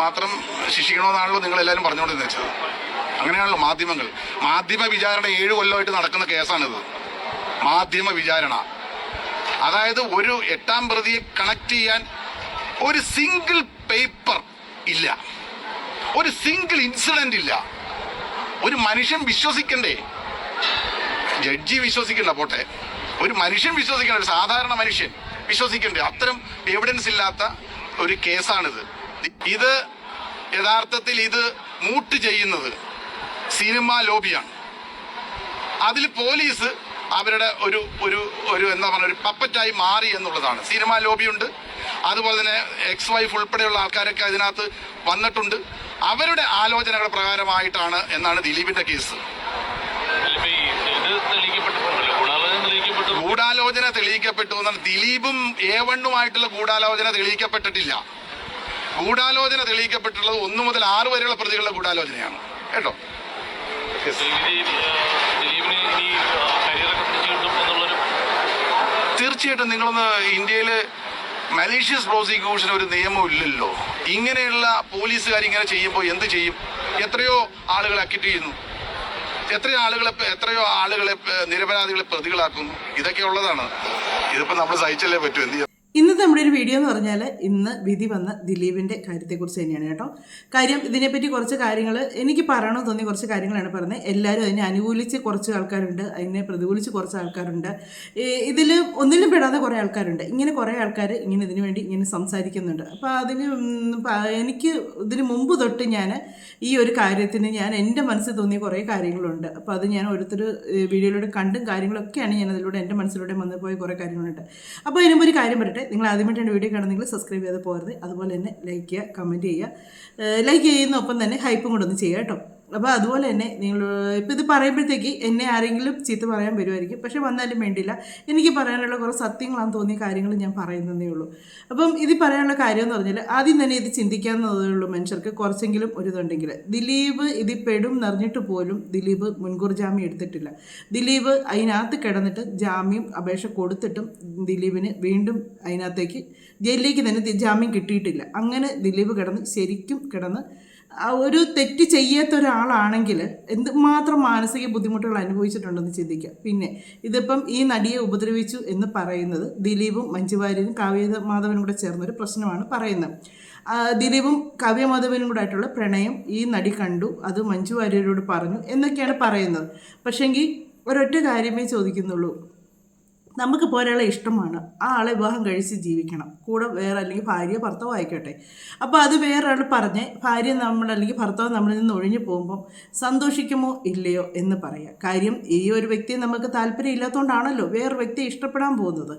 മാത്രം ശിക്ഷിക്കണമെന്നാണല്ലോ നിങ്ങൾ എല്ലാവരും പറഞ്ഞുകൊണ്ടിരുന്നത് വെച്ചത്. അങ്ങനെയാണല്ലോ മാധ്യമങ്ങൾ. മാധ്യമ വിചാരണ ഏഴ് കൊല്ലമായിട്ട് നടക്കുന്ന കേസാണിത്. മാധ്യമ വിചാരണ. അതായത് ഒരു എട്ടാം പ്രതിയെ കണക്ട് ചെയ്യാൻ ഒരു സിംഗിൾ പേപ്പർ ഇല്ല. ഒരു സിംഗിൾ ഇൻസിഡന്റ് ഇല്ല. ഒരു മനുഷ്യൻ വിശ്വസിക്കണ്ടേ? ജഡ്ജി വിശ്വസിക്കണ്ട പോട്ടെ. ഒരു മനുഷ്യൻ വിശ്വസിക്കണ്ട ഒരു സാധാരണ മനുഷ്യൻ വിശ്വസിക്കണ്ടേ? അത്തരം എവിഡൻസ് ഇല്ലാത്ത ഒരു കേസാണിത്. ഇത് യഥാർത്ഥത്തിൽ ഇത് മൂട്ട് ചെയ്യുന്നത് സിനിമ ലോബിയാണ്. അതിൽ പോലീസ് അവരുടെ ഒരു ഒരു ഒരു എന്താ പറയുക ഒരു പപ്പറ്റായി മാറി എന്നുള്ളതാണ്. സിനിമ ലോബിയുണ്ട്. അതുപോലെ തന്നെ എക്സ് വൈഫ് ഉൾപ്പെടെയുള്ള ആൾക്കാരൊക്കെ അതിനകത്ത് വന്നിട്ടുണ്ട്. അവരുടെ ആലോചനകൾ പ്രകാരമായിട്ടാണ് എന്നാണ് ദിലീപിന്റെ കേസ്. ഗൂഢാലോചന തെളിയിക്കപ്പെട്ടു. എന്നാൽ ദിലീപും എ വണ്ണുമായിട്ടുള്ള ഗൂഢാലോചന തെളിയിക്കപ്പെട്ടിട്ടില്ല. ഗൂഢാലോചന തെളിയിക്കപ്പെട്ടുള്ളത് ഒന്ന് മുതൽ ആറ് വരെയുള്ള പ്രതികളുടെ ഗൂഢാലോചനയാണ്. കേട്ടോ? തീർച്ചയായിട്ടും നിങ്ങളൊന്ന് ഇന്ത്യയിൽ മലീഷ്യസ് പ്രോസിക്യൂഷൻ ഒരു നിയമം ഇല്ലല്ലോ. ഇങ്ങനെയുള്ള പോലീസുകാർ ഇങ്ങനെ ചെയ്യുമ്പോൾ എന്ത് ചെയ്യും? എത്രയോ ആളുകളെ അക്കിറ്റ് ചെയ്യുന്നു. എത്രയോ ആളുകളെ എത്രയോ ആളുകളെ നിരപരാധികളെ പ്രതികളാക്കുന്നു. ഇതൊക്കെ ഉള്ളതാണ്. ഇതിപ്പോൾ നമ്മൾ സഹിച്ചല്ലേ പറ്റൂ? എന്ത് ചെയ്യാം ഇന്നത്തെ നമ്മുടെ ഒരു വീഡിയോ എന്ന് പറഞ്ഞാൽ ഇന്ന് വിധി വന്ന ദിലീപിന്റെ കാര്യത്തെക്കുറിച്ച് തന്നെയാണ് കേട്ടോ. കാര്യം ഇതിനെപ്പറ്റി കുറച്ച് കാര്യങ്ങൾ എനിക്ക് പറയണമെന്ന് തോന്നിയ കുറച്ച് കാര്യങ്ങളാണ് പറഞ്ഞത്. എല്ലാവരും അതിനെ അനുകൂലിച്ച് കുറച്ച് ആൾക്കാരുണ്ട് അതിനെ പ്രതികൂലിച്ച് കുറച്ച് ആൾക്കാരുണ്ട്. ഇതിൽ ഒന്നിലും പെടാതെ കുറേ ആൾക്കാരുണ്ട്. ഇങ്ങനെ കുറേ ആൾക്കാർ ഇങ്ങനെ ഇതിനു വേണ്ടി ഇങ്ങനെ സംസാരിക്കുന്നുണ്ട്. അപ്പോൾ അതിന് എനിക്ക് ഇതിന് മുമ്പ് തൊട്ട് ഞാൻ ഈ ഒരു കാര്യത്തിന് ഞാൻ എന്റെ മനസ്സിൽ തോന്നിയ കുറേ കാര്യങ്ങളുണ്ട്. അപ്പോൾ അത് ഞാൻ ഓരോരുത്തർ വീഡിയോയിലൂടെ കണ്ടും കാര്യങ്ങളൊക്കെയാണ് ഞാൻ അതിലൂടെ എന്റെ മനസ്സിലൂടെ വന്നു പോയ കുറേ കാര്യങ്ങളുണ്ട്. അപ്പോൾ അതിനുമ്പോൾ ഒരു കാര്യം പറയട്ടെ. നിങ്ങൾ ആദ്യമായിട്ട് എന്റെ വീഡിയോ കാണുന്നെങ്കിൽ സബ്സ്ക്രൈബ് ചെയ്ത് പോകരുത്. അതുപോലെ തന്നെ ലൈക്ക് ചെയ്യുക കമന്റ് ചെയ്യുക. ലൈക്ക് ചെയ്യുന്നൊപ്പം തന്നെ ഹൈപ്പും കൂടെ ഒന്ന് കേട്ടോ. അപ്പോൾ അതുപോലെ തന്നെ നിങ്ങൾ ഇപ്പോൾ ഇത് പറയുമ്പോഴത്തേക്ക് എന്നെ ആരെങ്കിലും ചീത്ത പറയാൻ വരുമായിരിക്കും പക്ഷേ വന്നാലും വേണ്ടില്ല എനിക്ക് പറയാനുള്ള കുറേ സത്യങ്ങളാണെന്ന് തോന്നിയ കാര്യങ്ങൾ ഞാൻ പറയുന്നതേ ഉള്ളൂ. അപ്പം ഇത് പറയാനുള്ള കാര്യം എന്ന് പറഞ്ഞാൽ ആദ്യം തന്നെ ഇത് ചിന്തിക്കാവുന്നതേ ഉള്ളൂ മനുഷ്യർക്ക് കുറച്ചെങ്കിലും ഒരു ഇതുണ്ടെങ്കിൽ ദിലീപ് ഇതിൽ പെടും നിറഞ്ഞിട്ട് പോലും ദിലീപ് മുൻകൂർ ജാമ്യം എടുത്തിട്ടില്ല. ദിലീപ് അതിനകത്ത് കിടന്നിട്ട് ജാമ്യം അപേക്ഷ കൊടുത്തിട്ടും ദിലീപിന് വീണ്ടും അതിനകത്തേക്ക് ജയിലിലേക്ക് തന്നെ ജാമ്യം കിട്ടിയിട്ടില്ല. അങ്ങനെ ദിലീപ് കിടന്ന് ശരിക്കും കിടന്ന് ഒരു തെറ്റ് ചെയ്യാത്ത ഒരാളാണെങ്കിൽ എന്തുമാത്രം മാനസിക ബുദ്ധിമുട്ടുകൾ അനുഭവിച്ചിട്ടുണ്ടെന്ന് ചിന്തിക്കുക പിന്നെ ഇതിപ്പം ഈ നടിയെ ഉപദ്രവിച്ചു എന്ന് പറയുന്നത് ദിലീപും മഞ്ജുവാര്യനും കാവ്യ മാധവനും കൂടെ ചേർന്നൊരു പ്രശ്നമാണ് പറയുന്നത്. ദിലീപും കാവ്യ മാധവനും കൂടെ ആയിട്ടുള്ള പ്രണയം ഈ നടി കണ്ടു അത് മഞ്ജുവാര്യരോട് പറഞ്ഞു എന്നൊക്കെയാണ് പറയുന്നത്. പക്ഷേങ്കിൽ ഒരൊറ്റ കാര്യമേ ചോദിക്കുന്നുള്ളൂ. നമുക്ക് ഒരാളെ ഇഷ്ടമാണ്. ആ ആളെ വിവാഹം കഴിച്ച് ജീവിക്കണം. കൂടെ വേറെ അല്ലെങ്കിൽ ഭാര്യ ഭർത്താവ് ആയിക്കോട്ടെ. അപ്പോൾ അത് വേറെ ആൾ പറഞ്ഞ് ഭാര്യ നമ്മൾ അല്ലെങ്കിൽ ഭർത്താവ് നമ്മളിൽ നിന്ന് ഒഴിഞ്ഞു പോകുമ്പം സന്തോഷിക്കുമോ ഇല്ലയോ എന്ന് പറയാം. കാര്യം ഈ ഒരു വ്യക്തിയെ നമുക്ക് താല്പര്യം ഇല്ലാത്തതുകൊണ്ടാണല്ലോ വേറെ വ്യക്തിയെ ഇഷ്ടപ്പെടാൻ പോകുന്നത്.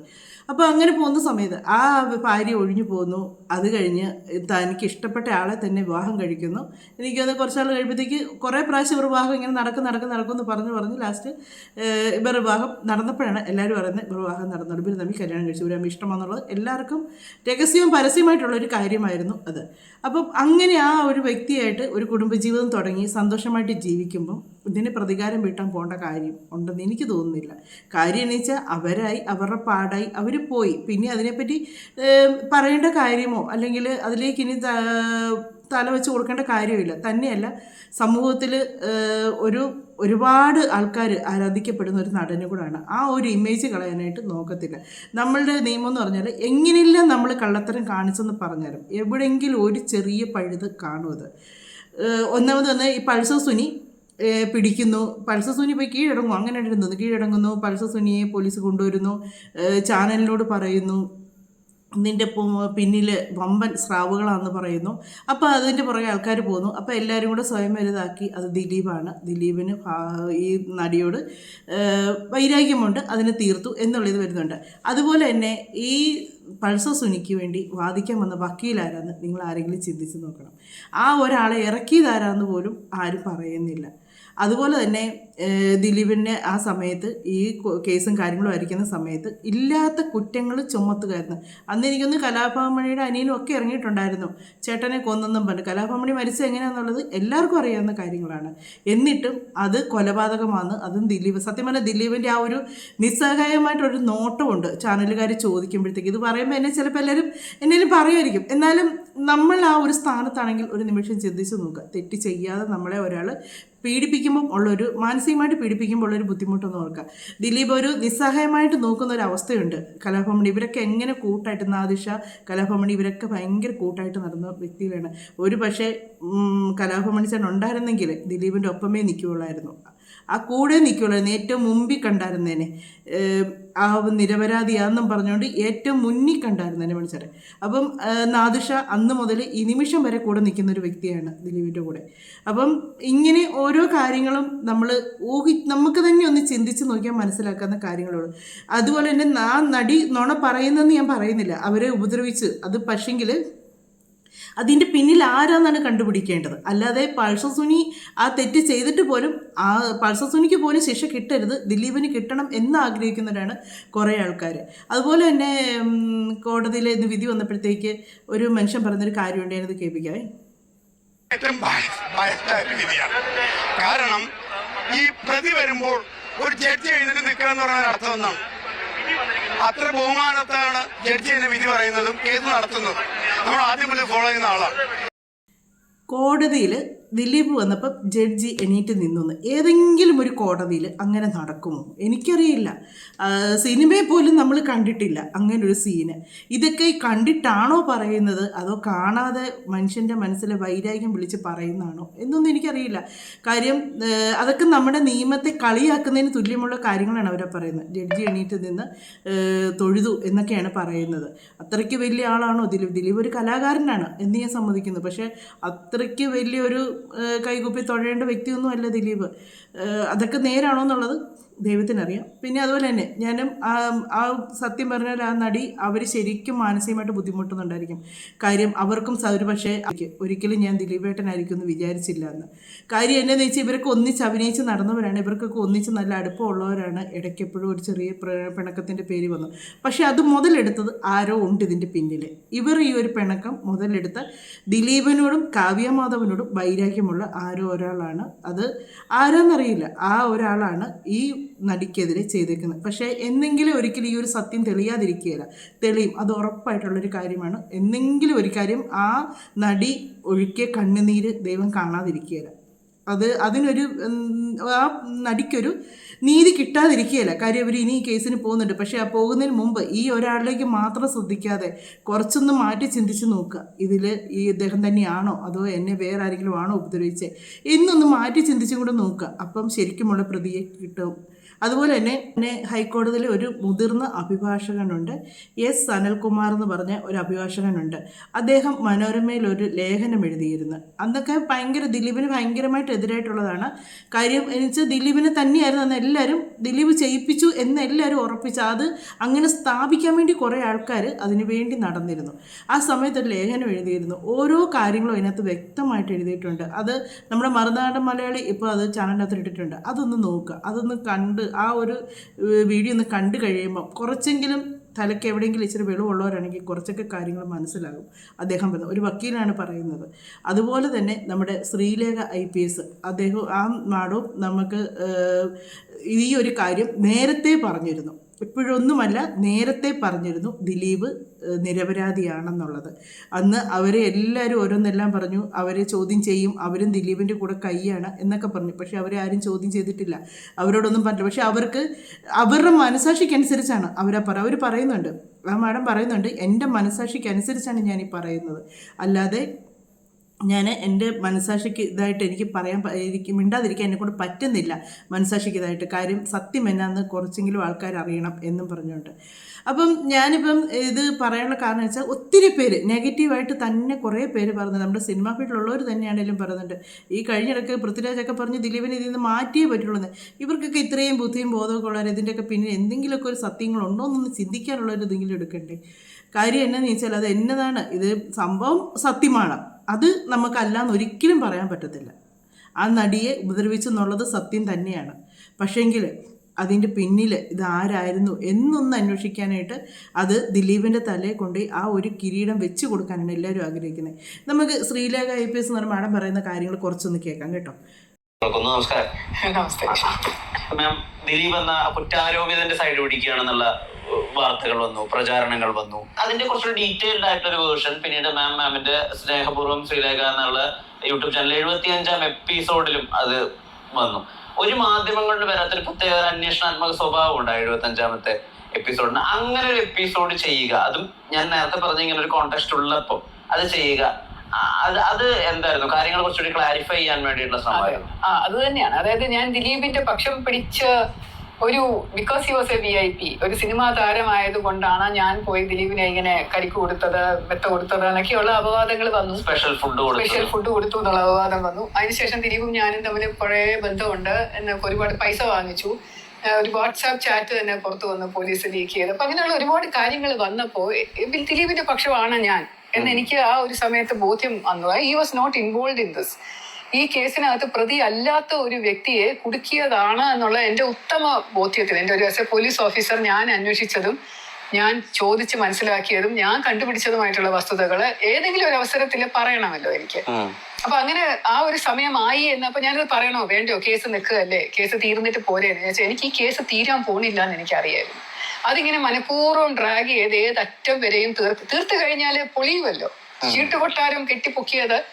അപ്പോൾ അങ്ങനെ പോകുന്ന സമയത്ത് ആ ഭാര്യ ഒഴിഞ്ഞു പോകുന്നു. അത് കഴിഞ്ഞ് തനിക്ക് ഇഷ്ടപ്പെട്ട ആളെ തന്നെ വിവാഹം കഴിക്കുന്നു. എനിക്കത് കുറച്ചാൾ കഴിയുമ്പോഴത്തേക്ക് കുറേ പ്രാവശ്യം വിവാഹം ഇങ്ങനെ നടക്കും നടക്കും നടക്കും എന്ന് പറഞ്ഞ് പറഞ്ഞ് ലാസ്റ്റ് ഇവർ വിവാഹം നടന്നപ്പോഴാണ് എല്ലാവരും പറയുന്നത് ഇവർ വിവാഹം നടന്നു പിന്നെ തമ്മിൽ കല്യാണം കഴിച്ചു. ഒരു ഇഷ്ടമാണെന്നുള്ളത് എല്ലാവർക്കും രഹസ്യവും പരസ്യമായിട്ടുള്ള ഒരു കാര്യമായിരുന്നു അത്. അപ്പം അങ്ങനെ ആ ഒരു വ്യക്തിയായിട്ട് ഒരു കുടുംബജീവിതം തുടങ്ങി സന്തോഷമായിട്ട് ജീവിക്കുമ്പം ഇതിന് പ്രതികാരം വീട്ടാൻ പോകേണ്ട കാര്യം ഉണ്ടെന്ന് എനിക്ക് തോന്നുന്നില്ല. കാര്യം എന്ന് വെച്ചാൽ അവരായി അവരുടെ പാടായി അവർ പോയി. പിന്നെ അതിനെപ്പറ്റി പറയേണ്ട കാര്യമോ? അല്ലെങ്കിൽ അതിലേക്ക് ഇനി തല വെച്ച് കൊടുക്കേണ്ട കാര്യമില്ല. തന്നെയല്ല സമൂഹത്തിൽ ഒരു ഒരുപാട് ആൾക്കാർ ആരാധിക്കപ്പെടുന്ന ഒരു നടനും കൂടാണ് ആ ഒരു ഇമേജ് കളയാനായിട്ട് നോക്കത്തില്ല. നമ്മളുടെ നിയമം എന്ന് പറഞ്ഞാൽ എങ്ങനെയെല്ലാം നമ്മൾ കള്ളത്തരം കാണിച്ചെന്ന് പറഞ്ഞാലും എവിടെയെങ്കിലും ഒരു ചെറിയ പഴുത് കാണും അത് ഒന്നാമത് തന്നെ ഈ പൾസർ സുനി പിടിക്കുന്നു. പൾസ സുനി പോയി കീഴടങ്ങും. അങ്ങനെ ഇരുന്നു കീഴടങ്ങുന്നു. പൾസ സുനിയെ പോലീസ് കൊണ്ടുവരുന്നു. ചാനലിനോട് പറയുന്നു. നിന്റെ പിന്നിൽ വമ്പൻ സ്രാവുകളാണെന്ന് പറയുന്നു. അപ്പോൾ അതിന്റെ പുറകെ ആൾക്കാർ പോകുന്നു. അപ്പോൾ എല്ലാവരും കൂടെ സ്വയം വലുതാക്കി. അത് ദിലീപാണ്. ദിലീപിന് ഈ നടിയോട് വൈരാഗ്യമുണ്ട്. അതിനെ തീർത്തു എന്നുള്ളത് വരുന്നുണ്ട്. അതുപോലെ തന്നെ ഈ പൾസർ സുനിക്ക് വേണ്ടി വാദിക്കാൻ വന്ന വക്കീലാരാന്ന് നിങ്ങൾ ആരെങ്കിലും ചിന്തിച്ച് നോക്കണം. ആ ഒരാളെ ഇറക്കിയതാരാന്ന് പോലും ആരും പറയുന്നില്ല. അതുപോലെ തന്നെ ദിലീപിന്റെ ആ സമയത്ത് ഈ കേസും കാര്യങ്ങളും ആയിരിക്കുന്ന സമയത്ത് ഇല്ലാത്ത കുറ്റങ്ങൾ ചുമത്തുകയായിരുന്നു. അന്ന് എനിക്കൊന്ന് കലാഭവമണിയുടെ അനിയനും ഒക്കെ ഇറങ്ങിയിട്ടുണ്ടായിരുന്നു. ചേട്ടനെ കൊന്നെന്നും പറഞ്ഞു. കലാഭവമണി മരിച്ചത് എങ്ങനെയാണെന്നുള്ളത് എല്ലാവർക്കും അറിയാവുന്ന കാര്യങ്ങളാണ്. എന്നിട്ടും അത് കൊലപാതകമാണ്. അതും ദിലീപ് സത്യം പറഞ്ഞാൽ ദിലീപിന്റെ ആ ഒരു നിസ്സഹായമായിട്ടൊരു നോട്ടമുണ്ട് ചാനലുകാർ ചോദിക്കുമ്പോഴത്തേക്ക്. ഇത് പറയുമ്പോൾ എന്നെ ചിലപ്പോൾ എല്ലാവരും എന്നേലും പറയുമായിരിക്കും. എന്നാലും നമ്മൾ ആ ഒരു സ്ഥാനത്താണെങ്കിൽ ഒരു നിമിഷം ചിന്തിച്ച് നോക്കുക. തെറ്റ് ചെയ്യാതെ നമ്മളെ ഒരാൾ പീഡിപ്പിക്കുമ്പം ഉള്ളൊരു മാനസികമായിട്ട് പീഡിപ്പിക്കുമ്പോൾ ഒരു ബുദ്ധിമുട്ടൊന്നും ഓർക്കുക. ദിലീപ് ഒരു നിസ്സഹായമായിട്ട് നോക്കുന്ന ഒരു അവസ്ഥയുണ്ട്. കലാഭമണി ഇവരൊക്കെ എങ്ങനെ കൂട്ടായിട്ട് നാദിഷ കലാഭമണി ഇവരൊക്കെ ഭയങ്കര കൂട്ടായിട്ട് നടന്ന വ്യക്തികളാണ്. ഒരു പക്ഷേ കലാഭമണി ചേട്ടൻ ഉണ്ടായിരുന്നെങ്കിൽ ദിലീപിന്റെ ഒപ്പമേ നിൽക്കുകയുള്ളായിരുന്നു. ആ കൂടെ നിൽക്കുകയുള്ളായിരുന്നു. ഏറ്റവും മുമ്പിൽ കണ്ടായിരുന്നേനെ. ആ നിരപരാധിയാണെന്നും പറഞ്ഞുകൊണ്ട് ഏറ്റവും മുന്നിൽ കണ്ടായിരുന്നു എന്നെ മനസ്സിലെ അപ്പം നാദിഷ അന്ന് മുതൽ ഈ നിമിഷം വരെ കൂടെ നിൽക്കുന്ന ഒരു വ്യക്തിയാണ് ദിലീപിന്റെ കൂടെ. അപ്പം ഇങ്ങനെ ഓരോ കാര്യങ്ങളും നമ്മൾ ഊഹി നമുക്ക് തന്നെ ഒന്ന് ചിന്തിച്ച് നോക്കിയാൽ മനസ്സിലാക്കുന്ന കാര്യങ്ങളുള്ളൂ അതുപോലെ തന്നെ ആ നടി നുണ പറയുന്നതെന്ന് ഞാൻ പറയുന്നില്ല. അവരെ ഉപദ്രവിച്ച്. അത് പക്ഷെങ്കിൽ അതിന്റെ പിന്നിൽ ആരാന്നാണ് കണ്ടുപിടിക്കേണ്ടത്? അല്ലാതെ പൾസ സുനി ആ തെറ്റ് ചെയ്തിട്ട് പോലും ആ പൾസ സുനിക്ക് പോലും ശിക്ഷ കിട്ടരുത്. ദിലീപിന് കിട്ടണം എന്ന് ആഗ്രഹിക്കുന്നവരാണ് കുറേ ആൾക്കാർ അതുപോലെ തന്നെ കോടതിയിൽ ഇന്ന് വിധി വന്നപ്പോഴത്തേക്ക് ഒരു മനുഷ്യൻ പറഞ്ഞൊരു കാര്യമുണ്ട് ഞാനത് കേൾപ്പിക്കാവേ ഏറ്റവും കാരണം ഈ പ്രതി വരുമ്പോൾ ഒരു ജഡ്ജി എഴുന്നേറ്റ് നിൽക്കുക എന്ന് പറയുന്ന അർത്ഥം ഒന്നാണ് അത്ര ബഹുമാനത്താണ് ജഡ്ജി എന്ന വിധി പറയുന്നതും കേസ് നടത്തുന്നതും. നമ്മൾ ആദ്യം മുതൽ ഫോളോ ചെയ്യുന്ന ആളാണ് കോടതിയിൽ ദിലീപ് വന്നപ്പോൾ ജഡ്ജി എണീറ്റ് നിന്നു ഏതെങ്കിലും ഒരു കോടതിയിൽ അങ്ങനെ നടക്കുമോ? എനിക്കറിയില്ല. സിനിമയെ പോലും നമ്മൾ കണ്ടിട്ടില്ല അങ്ങനെ ഒരു സീന്. ഇതൊക്കെ കണ്ടിട്ടാണോ പറയുന്നത്? അതോ കാണാതെ മനുഷ്യന്റെ മനസ്സിലെ വൈരാഗ്യം വിളിച്ച് പറയുന്നതാണോ? എന്നൊന്നും എനിക്കറിയില്ല. കാര്യം അതൊക്കെ നമ്മുടെ നിയമത്തെ കളിയാക്കുന്നതിന് തുല്യമുള്ള കാര്യങ്ങളാണ് അവരെ പറയുന്നത്. ജഡ്ജി എണീറ്റ് നിന്ന് തൊഴുതു എന്നൊക്കെയാണ് പറയുന്നത്. അത്രയ്ക്ക് വലിയ ആളാണോ ദിലീപ്? ദിലീപ് ഒരു കലാകാരനാണ് എന്ന് ഞാൻ സമ്മതിക്കുന്നു. പക്ഷേ അത്രയ്ക്ക് വലിയൊരു കൈകൂപ്പി തൊഴേണ്ട വ്യക്തിയൊന്നും അല്ല ദിലീപ് അതൊക്കെ നേരാണോ എന്നുള്ളത് ദൈവത്തിനറിയാം. പിന്നെ അതുപോലെ തന്നെ ഞാനും ആ സത്യം പറഞ്ഞാൽ ആ നടി അവർ ശരിക്കും മാനസികമായിട്ട് ബുദ്ധിമുട്ടുന്നുണ്ടായിരിക്കും. കാര്യം അവർക്കും സൗര പക്ഷേ ഒരിക്കലും ഞാൻ ദിലീപേട്ടനായിരിക്കും എന്ന് വിചാരിച്ചില്ല എന്ന് കാര്യം എന്നാന്ന് വെച്ചാൽ ഇവരൊക്കെ ഒന്നിച്ച് അഭിനയിച്ച് നടന്നവരാണ്. ഇവർക്കൊക്കെ ഒന്നിച്ച് നല്ല അടുപ്പമുള്ളവരാണ്. ഇടയ്ക്കെപ്പോഴും ഒരു ചെറിയ പിണക്കത്തിന്റെ പേര് വന്നു. പക്ഷേ അത് മുതലെടുത്തത് ആരോ ഉണ്ട് ഇതിന്റെ പിന്നിൽ ഇവർ ഈ ഒരു പിണക്കം മുതലെടുത്ത് ദിലീപിനോടും ദിലീപനോടും കാവ്യമാധവനോടും വൈരാഗ്യമുള്ള ആരോ ഒരാളാണ്. അത് ആരോന്നറിയില്ല. ആ ഒരാളാണ് ഈ നടിക്കെതിരെ ചെയ്തേക്കുന്നത്. പക്ഷേ എന്നെങ്കിലും ഒരിക്കലും ഈ ഒരു സത്യം തെളിയാതിരിക്കുകയില്ല. തെളിയും. അത് ഉറപ്പായിട്ടുള്ളൊരു കാര്യമാണ്. എന്നെങ്കിലും ഒരു കാര്യം ആ നടി ഒഴുക്കിയ കണ്ണുനീര് ദൈവം കാണാതിരിക്കുകയില്ല. അത് അതിനൊരു ആ നടിക്കൊരു നീതി കിട്ടാതിരിക്കുകയില്ല. കാര്യം അവർ ഇനി ഈ കേസിന് പോകുന്നുണ്ട്. പക്ഷേ ആ പോകുന്നതിന് മുമ്പ് ഈ ഒരാളിലേക്ക് മാത്രം ശ്രദ്ധിക്കാതെ കുറച്ചൊന്ന് മാറ്റി ചിന്തിച്ച് നോക്കുക. ഇതിൽ ഈ ഇദ്ദേഹം തന്നെയാണോ? അതോ എന്നെ വേറെ ആരെങ്കിലും ആണോ ഉപദ്രവിച്ചത് എന്നൊന്ന് മാറ്റി ചിന്തിച്ചും കൂടെ നോക്കുക. അപ്പം ശരിക്കുമുള്ള പ്രതിയെ കിട്ടും. അതുപോലെ തന്നെ പിന്നെ ഹൈക്കോടതിയിലെ ഒരു മുതിർന്ന അഭിഭാഷകനുണ്ട്. എസ്. സനൽകുമാർ എന്ന് പറഞ്ഞ ഒരു അഭിഭാഷകനുണ്ട്. അദ്ദേഹം മനോരമയിൽ ഒരു ലേഖനം എഴുതിയിരുന്നു. അന്നൊക്കെ ഭയങ്കര ദിലീപിന് ഭയങ്കരമായിട്ട് എതിരായിട്ടുള്ളതാണ്. കാര്യം എനിച്ച് ദിലീപിനെ തന്നെയായിരുന്നു അന്ന് എല്ലാവരും ദിലീപ് ചെയ്യിപ്പിച്ചു എന്ന് എല്ലാവരും ഉറപ്പിച്ചു. അത് അങ്ങനെ സ്ഥാപിക്കാൻ വേണ്ടി കുറേ ആൾക്കാർ അതിനു വേണ്ടി നടന്നിരുന്നു. ആ സമയത്ത് ഒരു ലേഖനം എഴുതിയിരുന്നു. ഓരോ കാര്യങ്ങളും അതിനകത്ത് വ്യക്തമായിട്ട് എഴുതിയിട്ടുണ്ട്. അത് നമ്മുടെ മറുനാടൻ മലയാളി ഇപ്പോൾ അത് ചാനലിനകത്ത് ഇട്ടിട്ടുണ്ട്. അതൊന്ന് നോക്കുക. അതൊന്ന് കണ്ട് ആ ഒരു വീഡിയോ ഒന്ന് കണ്ടു കഴിയുമ്പോൾ കുറച്ചെങ്കിലും തലയ്ക്ക് എവിടെയെങ്കിലും ഇച്ചിരി വെളിവുള്ളവരാണെങ്കിൽ കുറച്ചൊക്കെ കാര്യങ്ങൾ മനസ്സിലാകും. അദ്ദേഹം പറയുന്നത് ഒരു വക്കീലാണ് പറയുന്നത്. അതുപോലെ തന്നെ നമ്മുടെ ശ്രീലേഖ ഐ പി എസ് അദ്ദേഹം ആ നാടും നമുക്ക് ഈ ഒരു കാര്യം നേരത്തെ പറഞ്ഞിരുന്നു. ഇപ്പോഴൊന്നുമല്ല നേരത്തെ പറഞ്ഞിരുന്നു ദിലീപ് നിരപരാധിയാണെന്നുള്ളത്. അന്ന് അവരെ എല്ലാവരും ഓരോന്നെല്ലാം പറഞ്ഞു അവരെ ചോദ്യം ചെയ്യും അവരും ദിലീപിന്റെ കൂടെ കൈയാണ് എന്നൊക്കെ പറഞ്ഞു. പക്ഷെ അവരെ ആരും ചോദ്യം ചെയ്തിട്ടില്ല. അവരോടൊന്നും പറഞ്ഞില്ല. പക്ഷെ അവർക്ക് അവരുടെ മനസാക്ഷിക്കനുസരിച്ചാണ് അവരാ പറ അവർ പറയുന്നുണ്ട്. ആ മാഡം പറയുന്നുണ്ട് എന്റെ മനസാക്ഷിക്കനുസരിച്ചാണ് ഞാൻ ഈ പറയുന്നത്. അല്ലാതെ ഞാൻ എന്റെ മനസാക്ഷിക്ക് ഇതായിട്ട് എനിക്ക് പറയാൻ എനിക്ക് മിണ്ടാതിരിക്കാൻ എന്നെ കൊണ്ട് പറ്റുന്നില്ല മനസാക്ഷിക്ക് ഇതായിട്ട്. കാര്യം സത്യം എന്നാന്ന് കുറച്ചെങ്കിലും ആൾക്കാർ അറിയണം എന്നും പറഞ്ഞുകൊണ്ട്. അപ്പം ഞാനിപ്പം ഇത് പറയാനുള്ള കാരണം വെച്ചാൽ ഒത്തിരി പേര് നെഗറ്റീവായിട്ട് തന്നെ കുറേ പേര് പറഞ്ഞത് നമ്മുടെ സിനിമാ ഫീൽഡിലുള്ളവർ തന്നെയാണെങ്കിലും പറയുന്നുണ്ട്. ഈ കഴിഞ്ഞിടയ്ക്ക് പൃഥ്വിരാജൊക്കെ പറഞ്ഞ് ദിലീപിനെ ഇതിൽ നിന്ന് മാറ്റിയേ പറ്റുള്ളൂ ഇവർക്കൊക്കെ ഇത്രയും ബുദ്ധിയും ബോധമൊക്കെ ഉള്ളവർ ഇതിന്റെയൊക്കെ പിന്നിൽ എന്തെങ്കിലുമൊക്കെ ഒരു സത്യങ്ങളുണ്ടോ എന്നൊന്ന് ചിന്തിക്കാനുള്ള ഒരു ഇതെങ്കിലും എടുക്കണ്ടേ? കാര്യം എന്നാന്ന് ചോദിച്ചാൽ അത് എന്നതാണ്. ഇത് സംഭവം സത്യമാണ്. അത് നമുക്കല്ലാന്ന് ഒരിക്കലും പറയാൻ പറ്റത്തില്ല. ആ നടിയെ ഉപദ്രവിച്ചു എന്നുള്ളത് സത്യം തന്നെയാണ്. പക്ഷേങ്കിൽ അതിന്റെ പിന്നിൽ ഇതാരായിരുന്നു എന്നൊന്ന് അന്വേഷിക്കാനായിട്ട് അത് ദിലീപിന്റെ തലയെ കൊണ്ട് ആ ഒരു കിരീടം വെച്ച് കൊടുക്കാനാണ് എല്ലാവരും ആഗ്രഹിക്കുന്നത്. നമുക്ക് ശ്രീലേഖ ഐ പി എസ് എന്ന് പറഞ്ഞ മാഡം പറയുന്ന കാര്യങ്ങൾ കുറച്ചൊന്ന് കേൾക്കാം കേട്ടോ. നമസ്കാരം. നമസ്തേ. മാം ദിലീപ് എന്ന കുറ്റാരോപിതന്റെ സൈഡ് പിടിക്കുകയാണെന്നുള്ള വാർത്തകൾ വന്നു പ്രചാരണങ്ങൾ വന്നു. അതിന്റെ കുറച്ച് ഡീറ്റെയിൽഡ് ഒരു വേർഷൻ പിന്നീട് മാം മാമിന്റെ സ്നേഹപൂർവം ശ്രീലേഖ എന്നുള്ള യൂട്യൂബ് ചാനൽ എഴുപത്തി അഞ്ചാം എപ്പിസോഡിലും അത് വന്നു. ഒരു മാധ്യമങ്ങളുടെ വരാത്തൊരു പ്രത്യേക അന്വേഷണാത്മക സ്വഭാവം ഉണ്ട് എഴുപത്തി അഞ്ചാമത്തെ എപ്പിസോഡിന് അങ്ങനെ ഒരു എപ്പിസോഡ് ചെയ്യുക അതും ഞാൻ നേരത്തെ പറഞ്ഞ ഇങ്ങനെ ഒരു കോൺടെക്സ്റ്റ് ഉള്ളപ്പോൾ അത് ചെയ്യുക അത് അത് എന്തായിരുന്നു? കാര്യങ്ങൾ കുറച്ചുകൂടി ക്ലാരിഫൈ ചെയ്യാൻ വേണ്ടിയിട്ടുള്ള ശ്രമമായിരുന്നു ആ അത് തന്നെയാണ്. അതായത് ഞാൻ ദിലീപിന്റെ പക്ഷം പിടിച്ച ഒരു because he was a V I P ഒരു സിനിമാ താരമായത് കൊണ്ടാണ് ഞാൻ പോയി ദിലീപിനെ ഇങ്ങനെ കരിക്ക് കൊടുത്തത് മെത്ത കൊടുത്തത് എന്നൊക്കെയുള്ള അപവാദങ്ങൾ വന്നു. സ്പെഷ്യൽ ഫുഡ് സ്പെഷ്യൽ ഫുഡ് കൊടുത്തു എന്നുള്ള അപവാദം വന്നു. അതിനുശേഷം ദിലീപും ഞാനും തമ്മിൽ കുറേ ബന്ധമുണ്ട്. എന്നൊക്കെ ഒരുപാട് പൈസ വാങ്ങിച്ചു. ഒരു വാട്സാപ്പ് ചാറ്റ് തന്നെ പുറത്തു വന്ന് പോലീസ് ലീക്ക് ചെയ്ത്. അപ്പൊ അങ്ങനെയുള്ള ഒരുപാട് കാര്യങ്ങൾ വന്നപ്പോൾ ദിലീപിന്റെ പക്ഷമാണ് ഞാൻ. എന്ന് എനിക്ക് ആ ഒരു സമയത്ത് ബോധ്യം വന്നു. He was not involve in this ഈ കേസിനകത്ത് പ്രതി അല്ലാത്ത ഒരു വ്യക്തിയെ കുടുക്കിയതാണ് എന്നുള്ള എന്റെ ഉത്തമ ബോധ്യത്തിൽ എന്റെ ഒരു ആസ് എ പോലീസ് ഓഫീസർ ഞാൻ അന്വേഷിച്ചതും ഞാൻ ചോദിച്ച് മനസ്സിലാക്കിയതും ഞാൻ കണ്ടുപിടിച്ചതുമായിട്ടുള്ള വസ്തുതകൾ ഏതെങ്കിലും ഒരു അവസരത്തിൽ പറയണമല്ലോ എനിക്ക്. അപ്പൊ അങ്ങനെ ആ ഒരു സമയമായി എന്ന് അപ്പൊ ഞാനത് പറയണോ? വേണ്ടോ കേസ് നിൽക്കുകയല്ലേ? കേസ് തീർന്നിട്ട് പോരെ എന്ന് ചോദിച്ചാൽ എനിക്ക് ഈ കേസ് തീരാൻ പോണില്ല എന്ന് എനിക്കറിയായിരുന്നു. അതിങ്ങനെ മനഃപൂർവം ഡ്രാഗ് ചെയ്ത് ഏത് അറ്റം വരെയും തീർത്ത്. തീർത്ത് കഴിഞ്ഞാൽ പൊളിയുമല്ലോ. ചീട്ടുകൊട്ടാരം കെട്ടിപ്പൊക്കിയത്.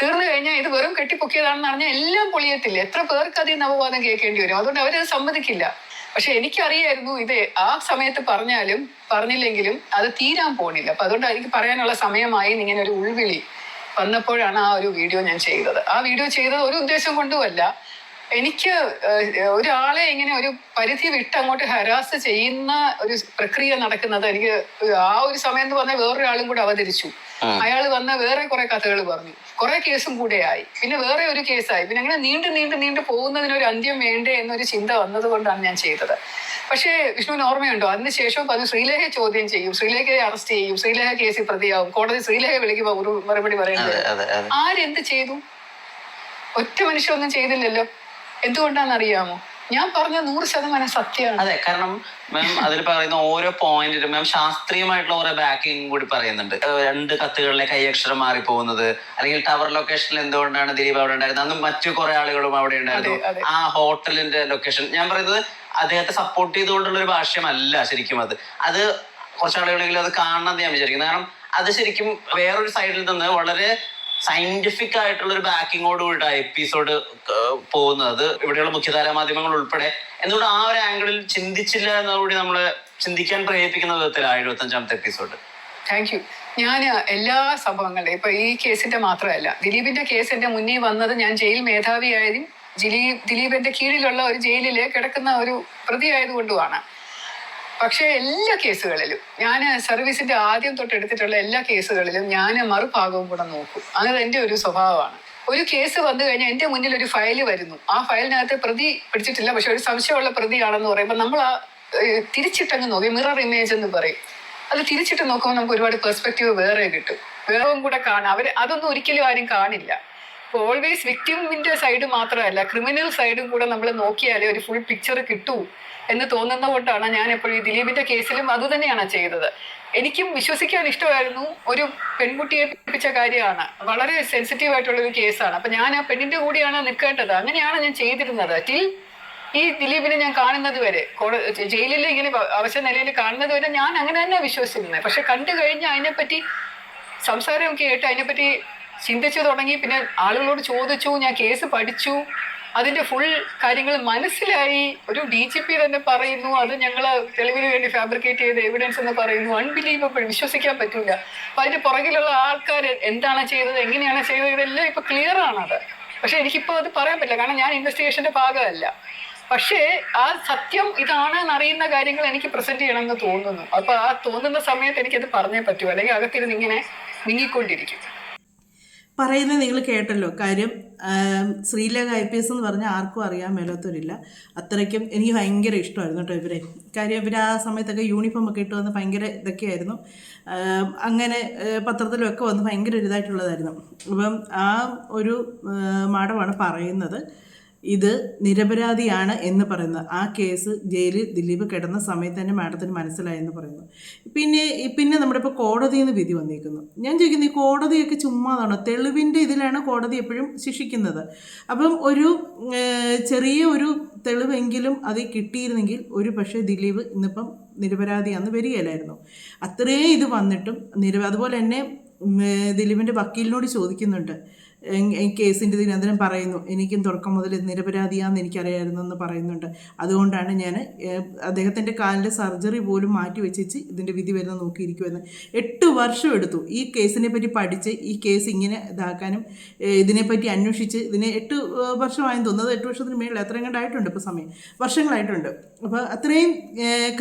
തീർന്നു കഴിഞ്ഞാൽ ഇത് വെറും കെട്ടിപ്പൊക്കിയതാണെന്ന് പറഞ്ഞാൽ എല്ലാം പൊളിയത്തില്ല. എത്ര പേർക്ക് അതിൽ നവവാദം കേൾക്കേണ്ടി വരും? അതുകൊണ്ട് അവരത് സമ്മതിക്കില്ല. പക്ഷെ എനിക്കറിയായിരുന്നു ഇത് ആ സമയത്ത് പറഞ്ഞാലും പറഞ്ഞില്ലെങ്കിലും അത് തീരാൻ പോണില്ല. അപ്പൊ അതുകൊണ്ട് എനിക്ക് പറയാനുള്ള സമയമായി ഇങ്ങനെ ഒരു ഉൾവിളി വന്നപ്പോഴാണ് ആ ഒരു വീഡിയോ ഞാൻ ചെയ്തത്. ആ വീഡിയോ ചെയ്തത് ഒരു ഉദ്ദേശം കൊണ്ടുമല്ല. എനിക്ക് ഒരാളെ ഇങ്ങനെ ഒരു പരിധി വിട്ട് അങ്ങോട്ട് ഹരാസ് ചെയ്യുന്ന ഒരു പ്രക്രിയ നടക്കുന്നത് എനിക്ക് ആ ഒരു സമയം എന്ന് പറഞ്ഞാൽ വേറൊരാളും കൂടെ അവതരിച്ചു. അയാൾ വന്ന വേറെ കുറെ കഥകൾ പറഞ്ഞു. കുറെ കേസും കൂടെ ആയി. പിന്നെ വേറെ ഒരു കേസായി. പിന്നെ അങ്ങനെ നീണ്ടു നീണ്ടു നീണ്ടു പോകുന്നതിന് ഒരു അന്ത്യം വേണ്ടേ എന്നൊരു ചിന്ത വന്നത് കൊണ്ടാണ് ഞാൻ ചെയ്തത്. പക്ഷേ വിഷ്ണുവിന് ഓർമ്മയുണ്ടോ? അതിന് ശേഷം പറഞ്ഞു ശ്രീലേഖയെ ചോദ്യം ചെയ്യും. ശ്രീലേഖയെ അറസ്റ്റ് ചെയ്യും. ശ്രീലേഖ കേസിൽ പ്രതിയാവും. കോടതി ശ്രീലേഖ വിളിക്കുമ്പോൾ ഒരു മറുപടി അതെ ആരെന്ത് ചെയ്തു? ഒറ്റ മനുഷ്യൊന്നും ചെയ്തില്ലല്ലോ. എന്തുകൊണ്ടാണെന്ന് അറിയാമോ ഞാൻ പറഞ്ഞ നൂറ് ശതമാനം സത്യമാണ്. അതെ കാരണം മാം അതിൽ പറയുന്ന ഓരോ പോയിന്റിലും മാം ശാസ്ത്രീയമായിട്ടുള്ള ഓരോ ബാക്കിംഗ് കൂടി പറയുന്നുണ്ട്. രണ്ട് കത്തുകളിലെ കൈയക്ഷരം മാറിപ്പോകുന്നത് അല്ലെങ്കിൽ ടവർ ലൊക്കേഷനിൽ എന്തുകൊണ്ടാണ് ദിലീപ് അവിടെ ഉണ്ടായിരുന്നത് അന്ന് മറ്റു കുറെ ആളുകളും അവിടെ ഉണ്ടായിരുന്നു. ആ ഹോട്ടലിന്റെ ലൊക്കേഷൻ ഞാൻ പറയുന്നത് അദ്ദേഹത്തെ സപ്പോർട്ട് ചെയ്തുകൊണ്ടുള്ള ഒരു ഭാഷ്യമല്ല ശരിക്കും അത്. അത് കുറച്ചാളുകളെങ്കിലും അത് കാണണം എന്ന് ഞാൻ വിചാരിക്കുന്നു. കാരണം അത് ശരിക്കും വേറൊരു സൈഡിൽ നിന്ന് വളരെ സയന്റിഫിക് ആയിട്ടുള്ള ഒരു ബാക്കിങ്ങോട് കൂടി എപ്പിസോഡ് പോകുന്നത്. ഇവിടെയുള്ള മുഖ്യധാര മാധ്യമങ്ങൾ ഉൾപ്പെടെ. എന്തുകൊണ്ട് ആ ഒരു ആംഗിളിൽ ചിന്തിച്ചില്ല എന്നുകൂടി നമ്മൾ ചിന്തിക്കാൻ പ്രേരിപ്പിക്കുന്ന വിധത്തിലാണ് എഴുപത്തി അഞ്ചാമത്തെ എപ്പിസോഡ് താങ്ക് യു ഞാൻ എല്ലാ സംഭവങ്ങളുടെയും ഇപ്പൊ ഈ കേസിന്റെ മാത്രമല്ല ദിലീപിന്റെ കേസ് എന്റെ മുന്നിൽ വന്നത് ഞാൻ ജയിൽ മേധാവിയായതും ദിലീപ് ദിലീപിന്റെ കീഴിലുള്ള ഒരു ജയിലിൽ കിടക്കുന്ന ഒരു പ്രതിയായത് ആയതുകൊണ്ടുമാണ് പക്ഷേ എല്ലാ കേസുകളിലും ഞാൻ സർവീസിന്റെ ആദ്യം തൊട്ട് എടുത്തിട്ടുള്ള എല്ലാ കേസുകളിലും ഞാൻ മറുഭാഗവും കൂടെ നോക്കും. അങ്ങനെ എന്റെ ഒരു സ്വഭാവമാണ്. ഒരു കേസ് വന്നു കഴിഞ്ഞാൽ എന്റെ മുന്നിൽ ഒരു ഫയൽ വരുന്നു. ആ ഫയലിനകത്ത് പ്രതി പിടിച്ചിട്ടില്ല. പക്ഷെ ഒരു സംശയമുള്ള പ്രതിയാണെന്ന് പറയുമ്പോൾ നമ്മൾ ആ തിരിച്ചിട്ടങ്ങ് നോക്കി. മിറർ ഇമേജ് എന്ന് പറയും. അത് തിരിച്ചിട്ട് നോക്കുമ്പോൾ നമുക്ക് ഒരുപാട് പെർസ്പെക്റ്റീവ് വേറെ കിട്ടും. വേറെയും കൂടെ കാണാം. അവർ അതൊന്നും ഒരിക്കലും ആരും കാണില്ല. ഓൾവേസ് വിക്ടിമിന്റെ സൈഡ് മാത്രമല്ല ക്രിമിനൽ സൈഡും കൂടെ നമ്മൾ നോക്കിയാലേ ഒരു ഫുൾ പിക്ചർ കിട്ടൂ. എന്ന് തോന്നുന്ന കൊണ്ടാണ് ഞാൻ എപ്പോഴും ഈ ദിലീപിന്റെ കേസിലും അത് തന്നെയാണ് ചെയ്തത്. എനിക്കും വിശ്വസിക്കാൻ ഇഷ്ടമായിരുന്നു. ഒരു പെൺകുട്ടിയെ പഠിപ്പിച്ച കാര്യമാണ്. വളരെ സെൻസിറ്റീവ് ആയിട്ടുള്ള ഒരു കേസാണ്. അപ്പൊ ഞാൻ ആ പെണ്ണിന്റെ കൂടിയാണ് നിൽക്കേണ്ടത്. അങ്ങനെയാണ് ഞാൻ ചെയ്തിരുന്നത്. ടിൽ ഈ ദിലീപിനെ ഞാൻ കാണുന്നത് വരെ ജയിലിൽ ഇങ്ങനെ അവശ നിലയിൽ കാണുന്നത് വരെ ഞാൻ അങ്ങനെ തന്നെ വിശ്വസിച്ചിരുന്നത് പക്ഷെ കണ്ടു കഴിഞ്ഞ് അതിനെപ്പറ്റി സംസാരം കേട്ട് അതിനെപ്പറ്റി ചിന്തിച്ചു തുടങ്ങി. പിന്നെ ആളുകളോട് ചോദിച്ചു ഞാൻ കേസ് പഠിച്ചു. അതിന്റെ ഫുൾ കാര്യങ്ങൾ മനസ്സിലായി. ഒരു ഡി ജി പി തന്നെ പറയുന്നു അത് ഞങ്ങൾ തെളിവിന് വേണ്ടി ഫാബ്രിക്കേറ്റ് ചെയ്ത എവിഡൻസ് എന്ന് പറയുന്നു. അൺബിലീവബിൾ വിശ്വസിക്കാൻ പറ്റില്ല അപ്പൊ അതിന്റെ പുറകിലുള്ള ആൾക്കാർ എന്താണ് ചെയ്തത് എങ്ങനെയാണ് ചെയ്തത് ഇതെല്ലാം ഇപ്പൊ ക്ലിയർ ആണത്. പക്ഷെ എനിക്കിപ്പോ അത് പറയാൻ പറ്റില്ല കാരണം ഞാൻ ഇൻവെസ്റ്റിഗേഷന്റെ ഭാഗമല്ല. പക്ഷേ ആ സത്യം ഇതാണ് എന്നറിയുന്ന കാര്യങ്ങൾ എനിക്ക് പ്രസന്റ് ചെയ്യണമെന്ന് തോന്നുന്നു. അപ്പൊ ആ തോന്നുന്ന സമയത്ത് എനിക്കത് പറഞ്ഞേ പറ്റൂ. അല്ലെങ്കിൽ അകത്തിരുന്ന് ഇങ്ങനെ നീങ്ങിക്കൊണ്ടിരിക്കും. പറയുന്നത് നിങ്ങൾ കേട്ടല്ലോ. കാര്യം ശ്രീലേഖ ഐ പി എസ് എന്ന് പറഞ്ഞാൽ ആർക്കും അറിയാൻ മേലാത്തവരില്ല. അത്രയ്ക്കും എനിക്ക് ഭയങ്കര ഇഷ്ടമായിരുന്നു കേട്ടോ ഇവരെ. കാര്യം ഇവർ ആ സമയത്തൊക്കെ യൂണിഫോം ഒക്കെ ഇട്ട് വന്ന് ഭയങ്കര ഇതൊക്കെയായിരുന്നു. അങ്ങനെ പത്രത്തിലൊക്കെ പത്രത്തിലും വന്ന് ഭയങ്കര ഇതായിട്ടുള്ളതായിരുന്നു അപ്പം ആ ഒരു മാഡമാണ് പറയുന്നത്. ഇത് നിരപരാധിയാണ് എന്ന് പറയുന്നത്. ആ കേസ് ജയിലിൽ ദിലീപ് കിടന്ന സമയത്ത് തന്നെ മാഡത്തിന് മനസ്സിലായെന്ന് പറയുന്നു. പിന്നെ പിന്നെ നമ്മുടെ ഇപ്പോൾ കോടതിയിൽ നിന്ന് വിധി വന്നിരിക്കുന്നു ഞാൻ ചോദിക്കുന്നത് ഈ കോടതിയൊക്കെ ചുമ്മാതാണോ തെളിവിന്റെ ഇതിലാണ് കോടതി എപ്പോഴും ശിക്ഷിക്കുന്നത്. അപ്പം ഒരു ചെറിയ ഒരു തെളിവെങ്കിലും അത് കിട്ടിയിരുന്നെങ്കിൽ ഒരു പക്ഷേ ദിലീപ് ഇന്നിപ്പം നിരപരാധിയാന്ന് വരികയില്ലായിരുന്നു. അത്രേ ഇത് വന്നിട്ടും നിരപ അതുപോലെ തന്നെ ദിലീപിന്റെ വക്കീലിനോട് ചോദിക്കുന്നുണ്ട്. കേസിന്റെ ദിനന്തരം പറയുന്നു എനിക്കും തുടക്കം മുതൽ നിരപരാധിയാണെന്ന് എനിക്കറിയായിരുന്നു എന്ന് പറയുന്നുണ്ട്. അതുകൊണ്ടാണ് ഞാൻ അദ്ദേഹത്തിന്റെ കാലിന്റെ സർജറി പോലും മാറ്റി വെച്ചിച്ച് ഇതിന്റെ വിധി വരുന്ന നോക്കിയിരിക്കുമെന്ന് എട്ട് വർഷം എടുത്തു ഈ കേസിനെ പറ്റി പഠിച്ച് ഈ കേസ് ഇങ്ങനെ ഇതാക്കാനും ഇതിനെപ്പറ്റി അന്വേഷിച്ച് ഇതിനെ എട്ട് വർഷമായി വർഷമായെന്ന് തോന്നുന്നത് എട്ട് വർഷത്തിന് മേളിൽ അത്രയും കണ്ടായിട്ടുണ്ട് ഇപ്പോൾ സമയം. വർഷങ്ങളായിട്ടുണ്ട്. അപ്പോൾ അത്രയും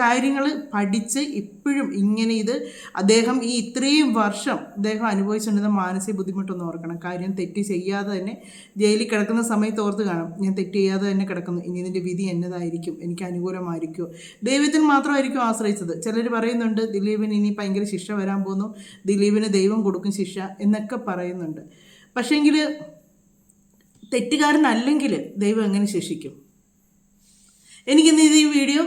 കാര്യങ്ങൾ പഠിച്ച് ഇപ്പോഴും ഇങ്ങനെ ഇത് അദ്ദേഹം ഈ ഇത്രയും വർഷം അദ്ദേഹം അനുഭവിച്ചിട്ടുണ്ടെന്ന മാനസിക ബുദ്ധിമുട്ടൊന്നും ഓർക്കണം. കാര്യം ചെയ്യാതെ തന്നെ ജയിലിൽ കിടക്കുന്ന സമയത്ത് ഓർത്ത് കാണും ഞാൻ തെറ്റ് ചെയ്യാതെ തന്നെ കിടക്കുന്നു ഇനി ഇതിന്റെ വിധി എന്നതായിരിക്കും എനിക്ക് അനുകൂലമായിരിക്കുമോ ദൈവത്തിന് മാത്രമായിരിക്കും ആശ്രയിച്ചത്. ചിലർ പറയുന്നുണ്ട് ദിലീപിന് ഇനി ഭയങ്കര ശിക്ഷ വരാൻ പോകുന്നു ദിലീപിന് ദൈവം കൊടുക്കും ശിക്ഷ എന്നൊക്കെ പറയുന്നുണ്ട്. പക്ഷേങ്കിൽ തെറ്റുകാരനല്ലെങ്കിൽ ദൈവം എങ്ങനെ ശിക്ഷിക്കും? എനിക്കിന്ന് ഇത് ഈ വീഡിയോ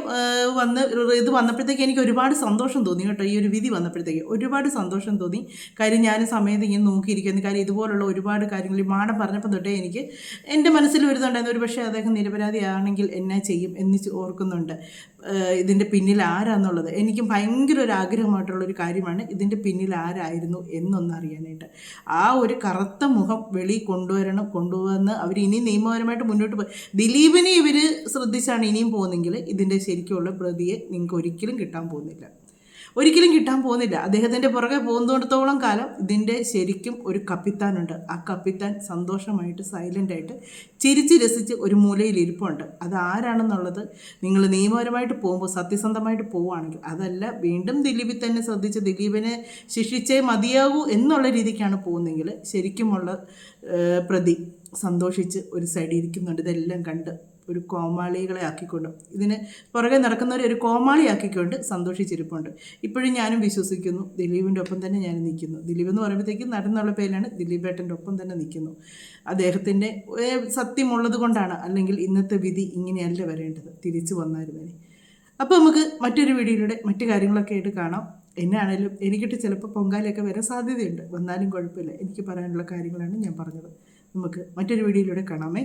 വന്ന് ഇത് വന്നപ്പോഴത്തേക്ക് എനിക്ക് ഒരുപാട് സന്തോഷം തോന്നി കേട്ടോ. ഈ ഒരു വിധി വന്നപ്പോഴത്തേക്ക് ഒരുപാട് സന്തോഷം തോന്നി. കാര്യം ഞാൻ സമയത്ത് ഇങ്ങനെ നോക്കിയിരിക്കുന്നു. കാര്യം ഇതുപോലുള്ള ഒരുപാട് കാര്യങ്ങൾ ഈ മാഡം പറഞ്ഞപ്പോൾ തൊട്ടേ എനിക്ക് എന്റെ മനസ്സിൽ വരുന്നുണ്ടായിരുന്നു. ഒരു പക്ഷേ അദ്ദേഹം നിരപരാധിയാണെങ്കിൽ എന്നാ ചെയ്യും എന്ന് ഓർക്കുന്നുണ്ട്. ഇതിന്റെ പിന്നിൽ ആരാന്നുള്ളത് എനിക്ക് ഭയങ്കര ഒരു ആഗ്രഹമായിട്ടുള്ള ഒരു കാര്യമാണ് ഇതിന്റെ പിന്നിൽ ആരായിരുന്നു എന്നൊന്ന് അറിയാനായിട്ട് ആ ഒരു കറുത്ത മുഖം വെളി കൊണ്ടുവരണം കൊണ്ടുവന്ന് അവർ ഇനി നിയമപരമായിട്ട് മുന്നോട്ട് പോയി ദിലീപിനെ ഇവർ ശ്രദ്ധിച്ചാണ് ഇനിയും പോകുന്നെങ്കിൽ ഇതിന്റെ ശരിക്കുള്ള പ്രതിയെ നിങ്ങൾക്ക് ഒരിക്കലും കിട്ടാൻ പോകുന്നില്ല. ഒരിക്കലും കിട്ടാൻ പോകുന്നില്ല. അദ്ദേഹത്തിന്റെ പുറകെ പോകുന്നിടത്തോളം കാലം ഇതിന്റെ ശരിക്കും ഒരു കപ്പിത്താനുണ്ട്. ആ കപ്പിത്താൻ സന്തോഷമായിട്ട് സൈലന്റായിട്ട് ചിരിച്ച് രസിച്ച് ഒരു മൂലയിൽ ഇരിപ്പുണ്ട്. അത് ആരാണെന്നുള്ളത് നിങ്ങൾ നിയമപരമായിട്ട് പോകുമ്പോൾ സത്യസന്ധമായിട്ട് പോവുകയാണെങ്കിൽ അതല്ല വീണ്ടും ദിലീപിൽ തന്നെ ശ്രദ്ധിച്ച് ദിലീപിനെ ശിക്ഷിച്ചേ മതിയാകൂ എന്നുള്ള രീതിക്കാണ് പോകുന്നതെങ്കിൽ ശരിക്കുമുള്ള പ്രതി സന്തോഷിച്ച് ഒരു സൈഡിൽ ഇരിക്കുന്നുണ്ട്. ഇതെല്ലാം കണ്ട് ഒരു കോമാളികളെ ആക്കിക്കൊണ്ട് ഇതിന് പുറകെ നടക്കുന്നവരെ ഒരു കോമാളിയാക്കിക്കൊണ്ട് സന്തോഷിച്ചിരിപ്പുണ്ട്. ഇപ്പോഴും ഞാനും വിശ്വസിക്കുന്നു ദിലീപിന്റെ ഒപ്പം തന്നെ ഞാൻ നിൽക്കുന്നു. ദിലീപ് എന്ന് പറയുമ്പോഴത്തേക്കും നടന്നുള്ള പേരിലാണ് ദിലീപ് ഏട്ടന്റെ ഒപ്പം തന്നെ നിൽക്കുന്നു. അദ്ദേഹത്തിന്റെ സത്യമുള്ളത് കൊണ്ടാണ് അല്ലെങ്കിൽ ഇന്നത്തെ വിധി ഇങ്ങനെയല്ല വരേണ്ടത് തിരിച്ചു വന്നായിരുന്നേ അപ്പോൾ നമുക്ക് മറ്റൊരു വീഡിയോയിലൂടെ മറ്റു കാര്യങ്ങളൊക്കെ ആയിട്ട് കാണാം. എന്നാണേലും എനിക്കിട്ട് ചിലപ്പോൾ പൊങ്കാലയൊക്കെ വരാൻ സാധ്യതയുണ്ട്. വന്നാലും കുഴപ്പമില്ല. എനിക്ക് പറയാനുള്ള കാര്യങ്ങളാണ് ഞാൻ പറഞ്ഞത്. നമുക്ക് മറ്റൊരു വീഡിയോയിലൂടെ കാണാമേ.